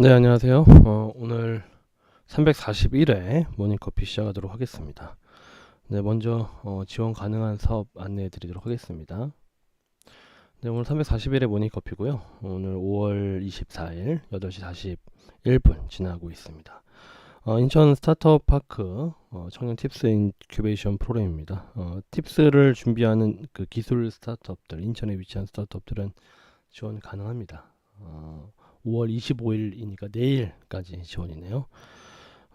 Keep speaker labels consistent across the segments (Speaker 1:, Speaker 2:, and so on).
Speaker 1: 네, 안녕하세요. 어, 오늘 341회 모닝커피 시작하도록 하겠습니다. 네, 먼저 어, 지원 가능한 사업 안내해 드리도록 하겠습니다. 네, 오늘 341회 모닝커피고요. 오늘 5월 24일 8시 41분 지나고 있습니다. 어, 인천 스타트업 파크 어, 청년 팁스 인큐베이션 프로그램입니다. 어, 팁스를 준비하는 그 기술 스타트업들, 인천에 위치한 스타트업들은 지원 가능합니다. 어, 5월 25일이니까 내일까지 지원이네요.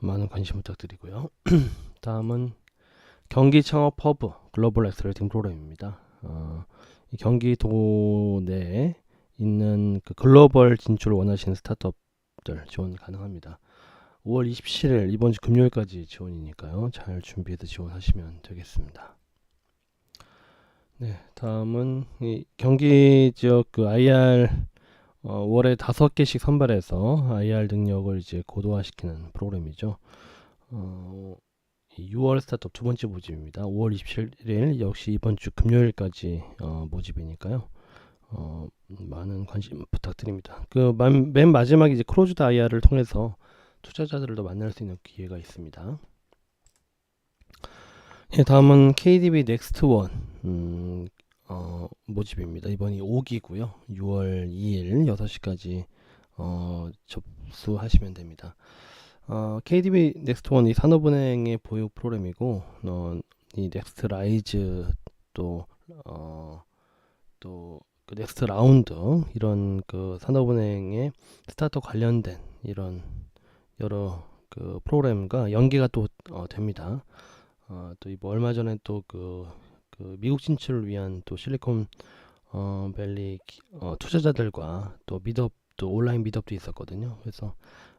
Speaker 1: 많은 관심 부탁드리고요. 다음은 경기 창업 허브 글로벌 엑셀레이팅 프로그램입니다. 어, 이 경기도 내에 있는 그 글로벌 진출을 원하시는 스타트업들 지원 가능합니다. 5월 27일 이번 주 금요일까지 지원이니까요. 잘 준비해서 지원하시면 되겠습니다. 네, 다음은 이 경기 지역 그 IR 어, 월에 다섯 개씩 선발해서 IR 능력을 이제 고도화시키는 프로그램이죠. 어, 6월 스타트업 두 번째 모집입니다. 5월 27일 역시 이번 주 금요일까지 어, 모집이니까요. 어, 많은 관심 부탁드립니다. 그 맨 마지막에 이제 크로즈드 IR을 통해서 투자자들도 만날 수 있는 기회가 있습니다. 예, 다음은 KDB 넥스트 원 음, 어, 모집입니다. 이번이 5기고요. 6월 2일 6시까지 어, 접수하시면 됩니다. 어, KDB 넥스트원 이 산업은행의 보육 프로그램이고 어, 이 넥스트 라이즈 또 어, 또그 넥스트 라운드 이런 그 산업은행의 스타트업 관련된 이런 여러 그 프로그램과 연계가 또 어, 됩니다. 어, 또 이뭐 얼마 전에 또그 그 미국 진출을 위한 또 실리콘 어, 밸리 기- 어, 투자자들과 또 미덥 또 온라인 미덥도 있었거든요. 그래서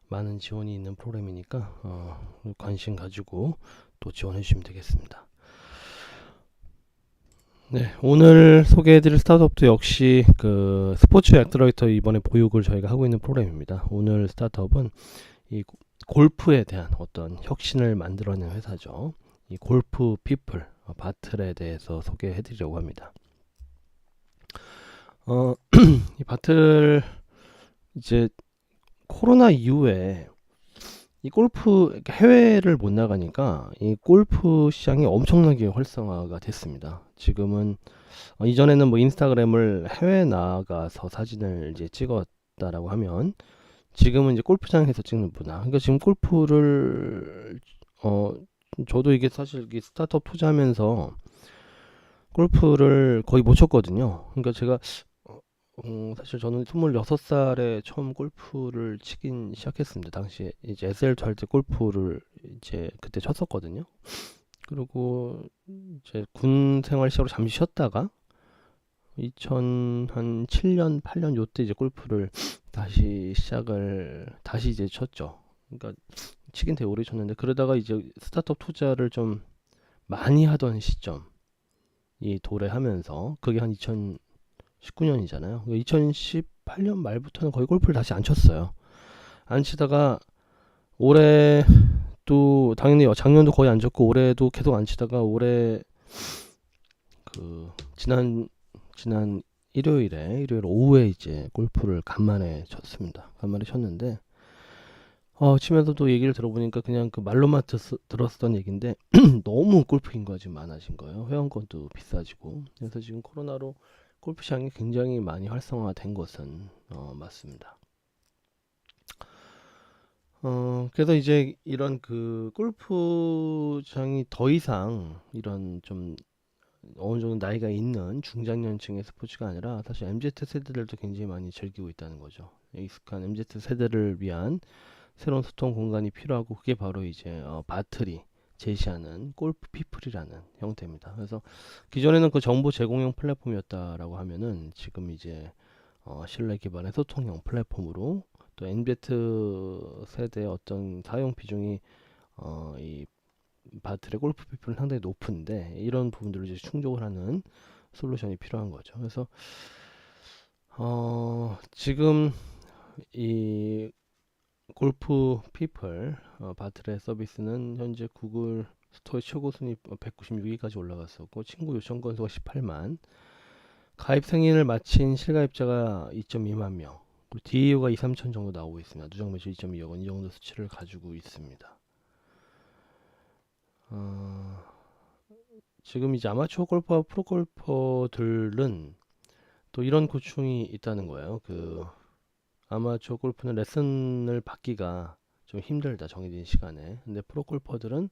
Speaker 1: 많은 지원이 있는 프로그램이니까 어, 관심 가지고 또 지원해 주시면 되겠습니다. 네, 오늘 소개해드릴 스타트업도 역시 그 스포츠 액트러이터 이번에 보육을 저희가 하고 있는 프로그램입니다. 오늘 스타트업은 이 고- 골프에 대한 어떤 혁신을 만들어낸 회사죠. 이 골프 피플 어, 바틀에 대해서 소개해 드리려고 합니다. 어, 이 바틀 이제 코로나 이후에 이 골프 해외를 못 나가니까 이 골프 시장이 엄청나게 활성화가 됐습니다. 지금은 어, 이전에는 뭐 인스타그램을 해외 나가서 사진을 이제 찍었다라고 하면 지금은 이제 골프장에서 찍는 문화. 그러니까 지금 골프를 어 저도 이게 사실 이게 스타트업 투자하면서 골프를 거의 못 쳤거든요. 그러니까 제가 어, 음, 사실 저는 26살에 처음 골프를 치긴 시작했습니다. 당시에 이제 SL2 할 때 골프를 이제 그때 쳤었거든요. 그리고 이제 군 생활 시작으로 잠시 쉬었다가 2007년, 8년 요때 이제 골프를 다시 시작을 다시 이제 쳤죠. 그러니까 치긴 되게 오래 쳤는데 그러다가 이제 스타트업 투자를 좀 많이 하던 시점 이 도래하면서 그게 한 2019년이잖아요. 2018년 말부터는 거의 골프를 다시 안 쳤어요. 안 치다가 올해 또 당연히 작년도 거의 안 쳤고 올해도 계속 안 치다가 올해 그 지난 지난 일요일에 일요일 오후에 이제 골프를 간만에 쳤습니다. 간만에 쳤는데 어, 치면서도 얘기를 들어보니까 그냥 그 말로만 듣, 들었던 얘기인데 너무 골프 인구가 지금 많아진 거예요. 회원권도 비싸지고. 그래서 지금 코로나로 골프 시장이 굉장히 많이 활성화된 것은 어, 맞습니다. 어, 그래서 이제 이런 그 골프장이 더 이상 이런 좀 어느 정도 나이가 있는 중장년층의 스포츠가 아니라 사실 MZ 세대들도 굉장히 많이 즐기고 있다는 거죠. 익숙한 MZ 세대를 위한 새로운 소통 공간이 필요하고 그게 바로 이제 어, 바틀이 제시하는 골프 피플이라는 형태입니다. 그래서 기존에는 그 정보 제공형 플랫폼이었다라고 하면은 지금 이제 어, 신뢰 기반의 소통형 플랫폼으로 또 엔베트 세대의 어떤 사용 비중이 어, 이 바틀의 골프 피플은 상당히 높은데 이런 부분들을 이제 충족을 하는 솔루션이 필요한 거죠. 그래서 어, 지금 이 골프 피플 어, 바틀의 서비스는 현재 구글 스토어 최고 순위 196위까지 올라갔었고 친구 요청 건수가 18만 가입 승인을 마친 실가입자가 2.2만 명 그리고 DAU가 2, 3천 정도 나오고 있습니다. 누적 매출 2.2억 원 이 정도 수치를 가지고 있습니다. 어, 지금 이제 아마추어 골퍼와 프로 골퍼들은 또 이런 고충이 있다는 거예요. 그 아마추어 골프는 레슨을 받기가 좀 힘들다 정해진 시간에. 근데 프로 골퍼들은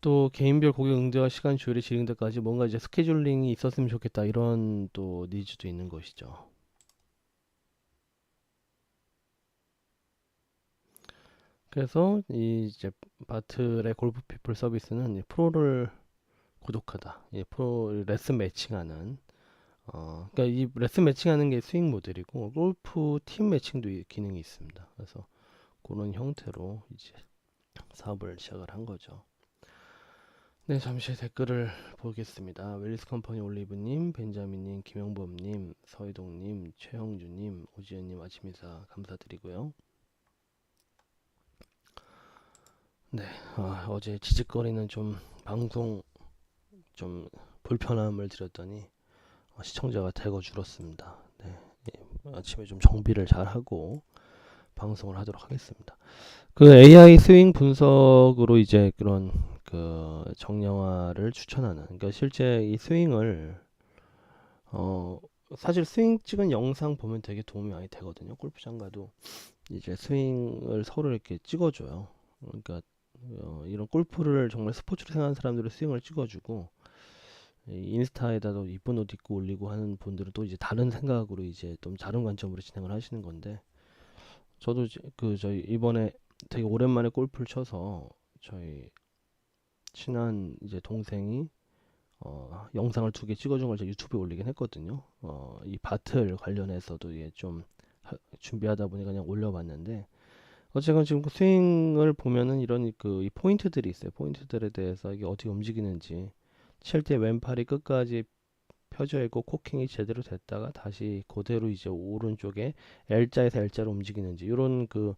Speaker 1: 또 개인별 고객 응대와 시간 조율이 진행될 때까지 뭔가 이제 스케줄링이 있었으면 좋겠다 이런 또 니즈도 있는 것이죠. 그래서 이 이제 바틀의 골프 피플 서비스는 이 프로를 구독하다, 이 프로 레슨 매칭하는 어, 그러니까 이 레슨 매칭하는 게 스윙 모델이고 골프 팀 매칭도 이 기능이 있습니다. 그래서 그런 형태로 이제 사업을 시작을 한 거죠. 네, 잠시 댓글을 보겠습니다. 웰리스 컴퍼니 올리브님, 벤자민님, 김영범님, 서희동님, 최형주님, 오지연님 아침 인사 감사드리고요. 네, 아, 어제 지직거리는 좀 방송 좀 불편함을 드렸더니 어, 시청자가 대거 줄었습니다. 네, 예, 아침에 좀 정비를 잘 하고 방송을 하도록 하겠습니다. 그 AI 스윙 분석으로 이제 그런 그 정량화를 추천하는 그러니까 실제 이 스윙을 어 사실 스윙 찍은 영상 보면 되게 도움이 많이 되거든요. 골프장 가도 이제 스윙을 서로 이렇게 찍어줘요. 그러니까 어, 이런 골프를 정말 스포츠로 생각하는 사람들은 스윙을 찍어주고 이 인스타에다도 이쁜 옷 입고 올리고 하는 분들은 또 이제 다른 생각으로 이제 좀 다른 관점으로 진행을 하시는 건데 저도 그 저희 이번에 되게 오랜만에 골프를 쳐서 저희 친한 이제 동생이 어, 영상을 두 개 찍어준 걸 제가 유튜브에 올리긴 했거든요. 어, 이 바틀 관련해서도 이게 좀 하- 준비하다 보니까 그냥 올려봤는데 어쨌건 지금 그 스윙을 보면은 이런 그 이 포인트들이 있어요. 포인트들에 대해서 이게 어떻게 움직이는지 칠 때 왼팔이 끝까지 펴져 있고 코킹이 제대로 됐다가 다시 그대로 이제 오른쪽에 L자에서 L자로 움직이는지 이런 그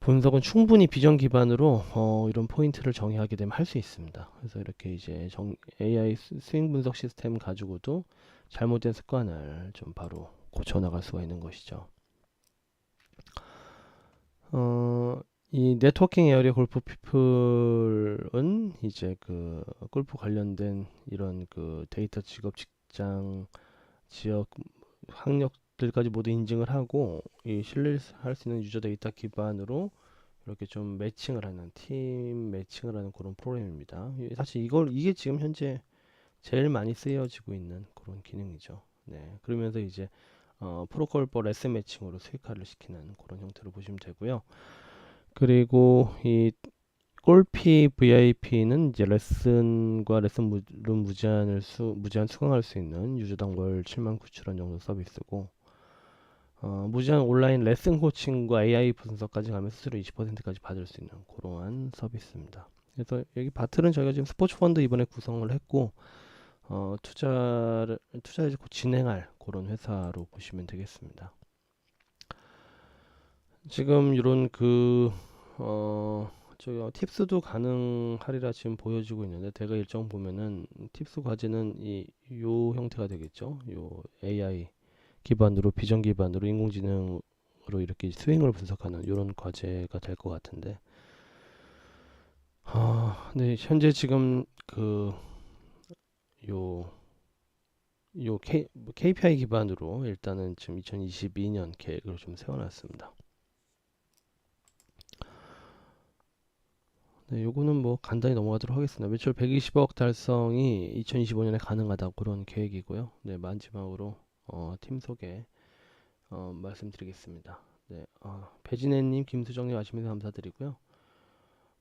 Speaker 1: 분석은 충분히 비전 기반으로 어, 이런 포인트를 정의하게 되면 할 수 있습니다. 그래서 이렇게 이제 정, AI 스- 스윙 분석 시스템 가지고도 잘못된 습관을 좀 바로 고쳐 나갈 수가 있는 것이죠. 어, 이 네트워킹 에어리어 골프 피플은 이제 그 골프 관련된 이런 그 데이터 직업 직장 지역 학력들까지 모두 인증을 하고 이 신뢰할 수 있는 유저 데이터 기반으로 이렇게 좀 매칭을 하는 팀 매칭을 하는 그런 프로그램입니다. 이- 사실 이걸 이게 지금 현재 제일 많이 쓰여지고 있는 그런 기능이죠. 네, 그러면서 이제 어, 프로골퍼 레슨 매칭으로 수익화를 시키는 그런 형태로 보시면 되고요. 그리고 이 골피 VIP는 이제 레슨과 레슨 룸 무제한을 수 무제한 수강할 수 있는 유저당 월 7만 9천 원 정도 서비스고 어, 무제한 온라인 레슨 코칭과 AI 분석까지 가면 수수료 20%까지 받을 수 있는 그러한 서비스입니다. 그래서 여기 바틀은 저희가 지금 스포츠 펀드 이번에 구성을 했고 어, 투자를 투자를 곧 진행할 그런 회사로 보시면 되겠습니다. 지금 이런 그 어, 저기 어, 팁스도 가능하리라 지금 보여지고 있는데 대가 일정 보면은 팁스 과제는 이 요 형태가 되겠죠. 요 AI 기반으로 비전 기반으로 인공지능으로 이렇게 스윙을 분석하는 이런 과제가 될 것 같은데. 아, 네, 현재 지금 그 요 요 K, KPI 기반으로 일단은 지금 2022년 계획을 좀 세워놨습니다. 네, 요거는 뭐 간단히 넘어가도록 하겠습니다. 매출 120억 달성이 2025년에 가능하다 그런 계획이고요. 네, 마지막으로 어, 팀 소개 어, 말씀드리겠습니다. 네, 어, 배진혜님, 김수정님 아시면서 감사드리고요.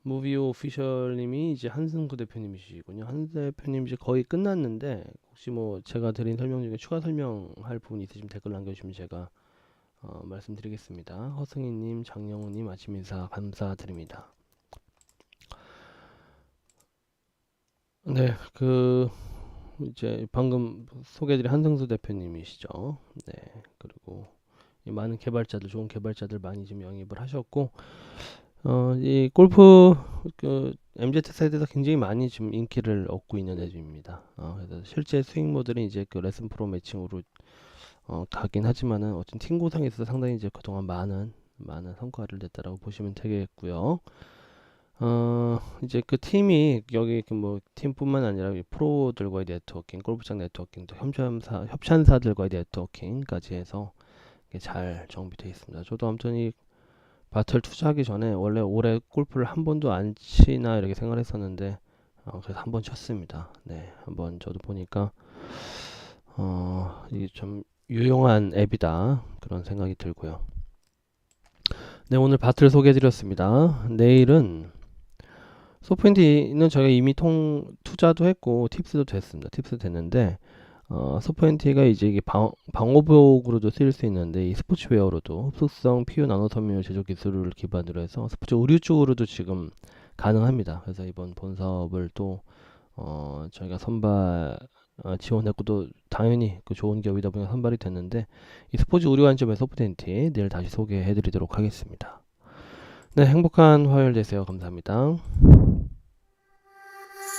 Speaker 1: 무비오 오피셜님이 이제 한승구 대표님이시군요. 한 대표님 이제 거의 끝났는데 혹시 뭐 제가 드린 설명 중에 추가 설명할 부분 있으시면 댓글 남겨주시면 제가 어, 말씀드리겠습니다. 허승희님, 장영우님 아침 인사 감사드립니다. 네, 그 이제 방금 소개해드린 한승수 대표님이시죠. 네, 그리고 이 많은 개발자들, 좋은 개발자들 많이 좀 영입을 하셨고, 어, 이 골프 그 MZ 세대에서 굉장히 많이 지금 인기를 얻고 있는 앱입니다. 어, 그래서 실제 스윙 모델은 이제 그 레슨 프로 매칭으로 어, 가긴 하지만은 어쨌든 팀 구성에서 상당히 이제 그동안 많은 많은 성과를 냈다라고 보시면 되겠고요. 어, 이제 그 팀이 여기 그뭐 팀뿐만 아니라 이 프로들과의 네트워킹, 골프장 네트워킹, 또 협찬사 협찬사들과의 네트워킹까지 해서 잘 정비되어 있습니다. 저도 아무튼 이 바틀 투자하기 전에 원래 올해 골프를 한 번도 안 치나 이렇게 생각을 했었는데 어, 그래서 한 번 쳤습니다. 네, 한번 저도 보니까 어, 이게 좀 유용한 앱이다 그런 생각이 들고요. 네, 오늘 바틀 소개해드렸습니다. 내일은 소프인티는 저희가 이미 통 투자도 했고 팁스도 됐습니다. 팁스 됐는데 어, 소프인티가 이제 이게 방, 방호복으로도 쓰일 수 있는데 이 스포츠웨어로도 흡수성 PU 나노 섬유 제조 기술을 기반으로 해서 스포츠 의류 쪽으로도 지금 가능합니다. 그래서 이번 본 사업을 또 어, 저희가 선발 어, 지원했고 또 당연히 그 좋은 기업이다 보니까 선발이 됐는데 이 스포츠 의료 관점의 소프트엔티 내일 다시 소개해드리도록 하겠습니다. 네, 행복한 화요일 되세요. 감사합니다.